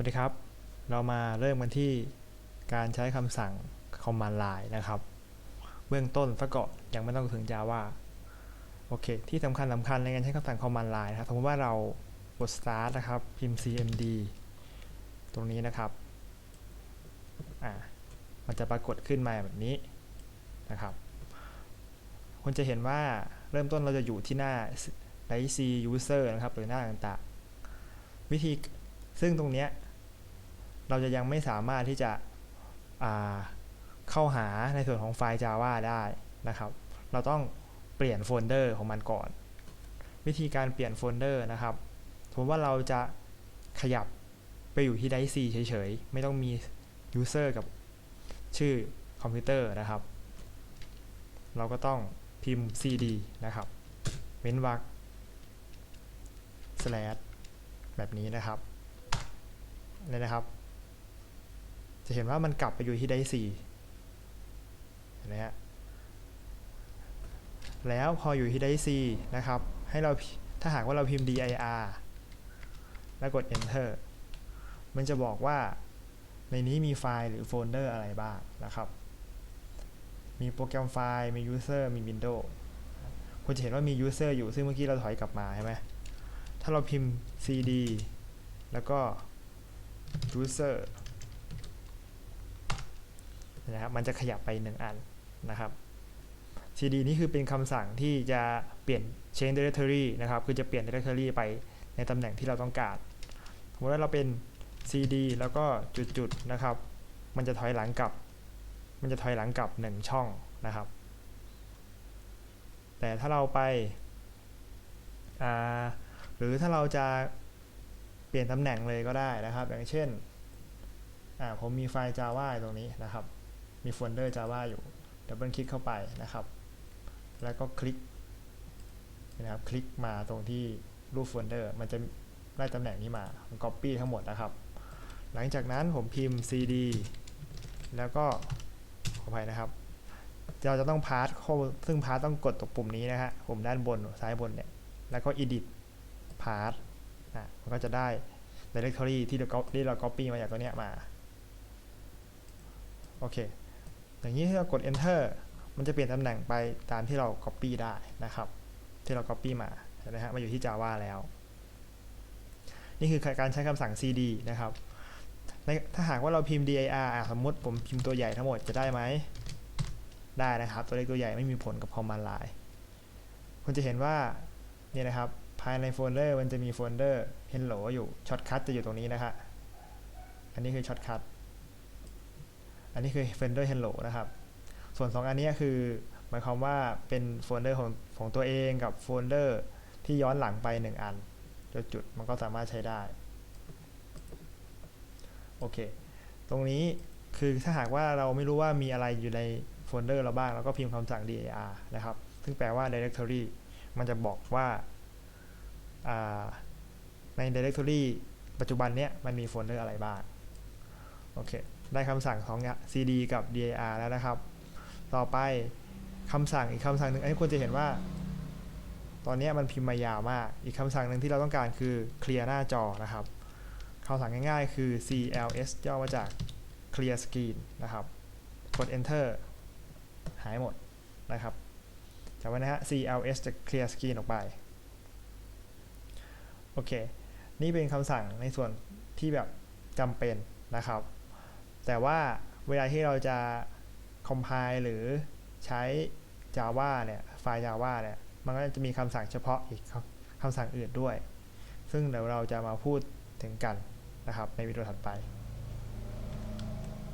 วัสดีครับ เรามาเริ่มกันที่การใช้คำสั่ง command line นะครับ เบื้องต้นซะก่อนยังไม่ต้องถึง Java โอเค ที่สำคัญสำคัญในการใช้คำสั่ง command line นะครับ สมมติว่าเรากด start นะครับ พิมพ์ cmd ตรงนี้นะครับ อ่า มันจะปรากฏขึ้นมาแบบนี้นะครับ คุณจะเห็นว่าเริ่มต้นเราจะอยู่ที่หน้า i c user นะครับ หรือหน้าต่างๆ วิธีซึ่งตรงเนี้ย เราจะยังไม่สามารถที่จะเข้าหาในส่วนของไฟล์ Java ได้นะครับ เราต้องเปลี่ยนโฟลเดอร์ของมันก่อน วิธีการเปลี่ยนโฟลเดอร์นะครับสมมติว่าเราจะขยับไปอยู่ที่ไดซีเฉยๆ ไม่ต้องมี User กับชื่อคอมพิวเตอร์นะครับ เราก็ต้องพิมพ์ cd นะครับ เว้นวรรค slash แบบนี้นะครับนี่นะครับ จะเห็นว่ามันกลับไปอยู่ที่ได้สี่เห็นไหมฮะแล้วพออยู่ที่ได้สี่นะครับ ให้เราถ้าหากว่าเราพิมพ์ dir แล้วกด enter มันจะบอกว่าในนี้มีไฟล์หรือโฟลเดอร์อะไรบ้างนะครับ มีโปรแกรมไฟล์ มี user มี window คุณจะเห็นว่ามี user อยู่ ซึ่งเมื่อกี้เราถอยกลับมาใช่ไหม ถ้าเราพิมพ์ cd แล้วก็ user นะครับมันจะขยับไปหนึ่งอันนะครับ cd นี่คือเป็นคำสั่งที่จะเปลี่ยน change directory นะครับ คือจะเปลี่ยน directory ไปในตำแหน่งที่เราต้องการสมมติว่าเราเป็น cd แล้วก็จุดๆนะครับ มันจะถอยหลังกลับ มันจะถอยหลังกลับ 1 ช่องนะครับ แต่ถ้าเราไปหรือถ้าเราจะเปลี่ยนตำแหน่งเลยก็ได้นะครับ อย่างเช่นผมมีไฟล์ Java ตรงนี้นะครับ มีโฟลเดอร์ Java อยู่ดับเบิลคลิกเข้าไปนะครับ แล้วก็คลิกนะครับ คลิกมาตรงที่รูปโฟลเดอร์มันจะได้ตำแหน่งนี้มา Copy ทั้งหมดนะครับ หลังจากนั้นผมพิมพ์ cd แล้วก็ขออภัยนะครับเราจะต้องพาร์ทซึ่งพาร์ทต้องกดตรงปุ่มนี้นะฮะปุ่มด้านบนซ้ายบนเนี่ย แล้วก็ edit path นะมันก็จะได้ directory ที่เราที่เรา copy มาจากตัวเนี้ยมา โอเค อย่างนี้ที่เรากด enter มันจะเปลี่ยนตำแหน่งไปตามที่เรา copy ได้นะครับ ที่เรา copy มาเห็นไหมฮะมาอยู่ที่ Java แล้ว นี่คือการใช้คำสั่ง cd นะครับถ้าหากว่าเราพิมพ์ dir สมมติผมพิมพ์ตัวใหญ่ทั้งหมดจะได้ไหม ได้นะครับ ตัวเล็กตัวใหญ่ไม่มีผลกับ command line คุณจะเห็นว่านี่นะครับภายในโฟลเดอร์มันจะมีโฟลเดอร์ hello อยู่ช็อตคัทจะอยู่ตรงนี้นะฮะอันนี้คือช็อตคัท อันนี้คือโฟลเดอร์ hello นะครับ ส่วน 2 อันนี้คือ หมายความว่าเป็นโฟลเดอร์ของของตัวเองกับโฟลเดอร์ที่ย้อนหลังไป 1 อันจุดๆมันก็สามารถใช้ได้ โอเค ตรงนี้คือถ้าหากว่าเราไม่รู้ว่ามีอะไรอยู่ในโฟลเดอร์เราบ้างเราก็พิมพ์คำสั่ง dir นะครับ ซึ่งแปลว่า directory มันจะบอกว่าใน directory ปัจจุบันเนี้ยมันมีโฟลเดอร์อะไรบ้าง โอเค ได้คำสั่งของ cd กับ dir แล้วนะครับ ต่อไปคำสั่งอีกคำสั่งหนึ่งอันนี้ควรจะเห็นว่า ตอนนี้มันพิมพ์มายาวมาก อีกคำสั่งหนึ่งที่เราต้องการคือเคลียร์หน้าจอนะครับคำสั่งง่ายๆ คือ cls ย่อมาจาก clear screen นะครับ กด enter หายหมดนะครับจำไว้นะฮะ cls จะ clear screen ออกไป โอเค นี่เป็นคำสั่งในส่วนที่แบบจำเป็นนะครับ แต่ว่าเวลาที่เราจะ compile หรือใช้ Java เนี่ยไฟล์ Java เนี่ยมันก็จะมีคำสั่งเฉพาะอีกคำสั่งอื่นด้วย ซึ่งเดี๋ยวเราจะมาพูดถึงกันนะครับในวิดีโอถัดไป